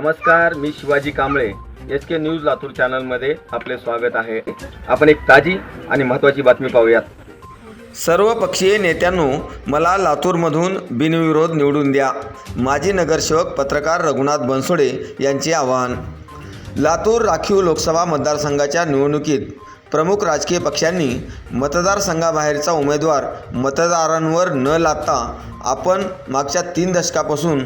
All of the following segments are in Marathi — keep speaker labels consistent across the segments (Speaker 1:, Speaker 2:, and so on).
Speaker 1: नमस्कार मी Shivaji Kamble. S K news Latur चॅनलमध्ये आपले स्वागत आहे. आपण एक ताजी आणि महत्त्वाची बातमी पाहूयात. सर्व पक्षीय नेत्यांनो मला लातूरमधून बिनविरोध निवडून द्या. माजी नगरसेवक पत्रकार रघुनाथ बनसोडे यांचे आवाहन. लातूर राखीव लोकसभा मतदारसंघाच्या निवडणुकीत प्रमुख राजकीय पक्षांनी मतदारसंघाबाहेरचा उमेदवार मतदारांवर न लादता आपण मागच्या तीन दशकापासून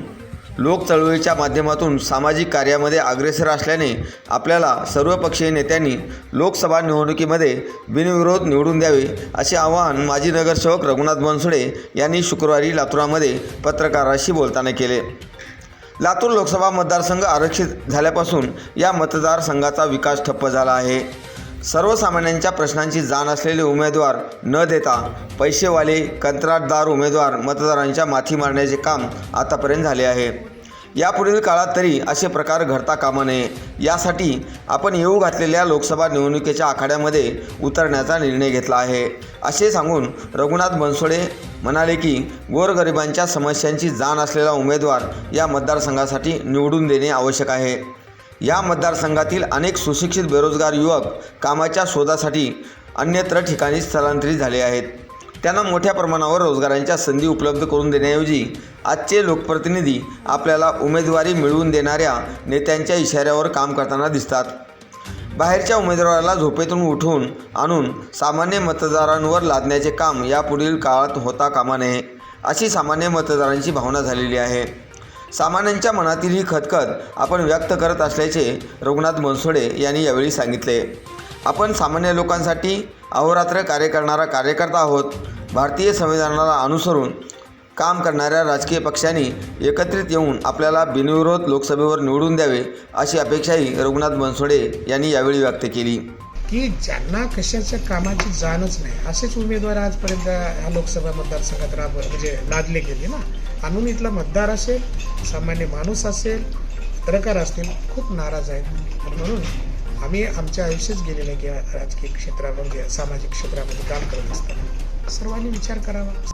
Speaker 1: लोक चळवळीच्या माध्यमातून सामाजिक कार्यामध्ये अग्रेसर असल्याने आपल्याला सर्वपक्षीय नेत्यांनी लोकसभा निवडणुकीमध्ये बिनविरोध निवडून द्यावे असे आवाहन माजी नगरसेवक रघुनाथ बनसुडे यांनी शुक्रवारी लातूरामध्ये पत्रकारांशी बोलताना केले. लातूर लोकसभा मतदारसंघ आरक्षित झाल्यापासून या मतदारसंघाचा विकास ठप्प झाला आहे. सर्वसामान्यांच्या प्रश्नांची जाण असलेले उमेदवार न देता पैसेवाले कंत्राटदार उमेदवार मतदारांच्या माथी मारण्याचे काम आतापर्यंत झाले आहे. यापुढील काळात तरी असे प्रकार घडता कामा नये. यासाठी आपण येऊ घातलेल्या लोकसभा निवडणुकीच्या आखाड्यामध्ये उतरण्याचा निर्णय घेतला आहे. असे सांगून रघुनाथ बनसोडे म्हणाले की गोरगरिबांच्या समस्यांची जाण असलेला उमेदवार या मतदारसंघासाठी निवडून देणे आवश्यक आहे. या मतदारसंघातील अनेक सुशिक्षित बेरोजगार युवक कामाच्या शोधासाठी अन्यत्र ठिकाणी स्थलांतरित झाले आहेत. त्यांना मोठ्या प्रमाणावर रोजगारांच्या संधी उपलब्ध करून देण्याऐवजी आजचे लोकप्रतिनिधी आपल्याला उमेदवारी मिळवून देणाऱ्या नेत्यांच्या इशाऱ्यावर काम करताना दिसतात. बाहेरच्या उमेदवाराला झोपेतून उठवून आणून सामान्य मतदारांवर लादण्याचे काम यापुढील काळात होता कामा नये अशी सामान्य मतदारांची भावना झालेली आहे. सामान्यांच्या मनातील ही खतखत आपण व्यक्त करत असल्याचे रघुनाथ बनसोडे यांनी यावेळी सांगितले. आपण सामान्य लोकांसाठी अहोरात्र कार्य करणारा कार्यकर्ता आहोत. भारतीय संविधानाला अनुसरून काम करणाऱ्या राजकीय पक्षांनी एकत्रित येऊन आपल्याला बिनविरोध लोकसभेवर निवडून द्यावे अशी अपेक्षाही रघुनाथ बनसोडे यांनी यावेळी व्यक्त केली.
Speaker 2: की ज्यांना कशाच्या कामाची जाणच नाही असेच उमेदवार आजपर्यंत ह्या लोकसभा मतदारसंघात राब म्हणजे लादले गेले ना. आणून इथला मतदार असेल सामान्य माणूस असेल पत्रकार असतील खूप नाराज आहेत. म्हणून आम्ही आमच्या आयुष्यच गेलेलं आहे की राजकीय क्षेत्रामध्ये सामाजिक क्षेत्रामध्ये काम करत असताना. सर्वांनी विचार करावा.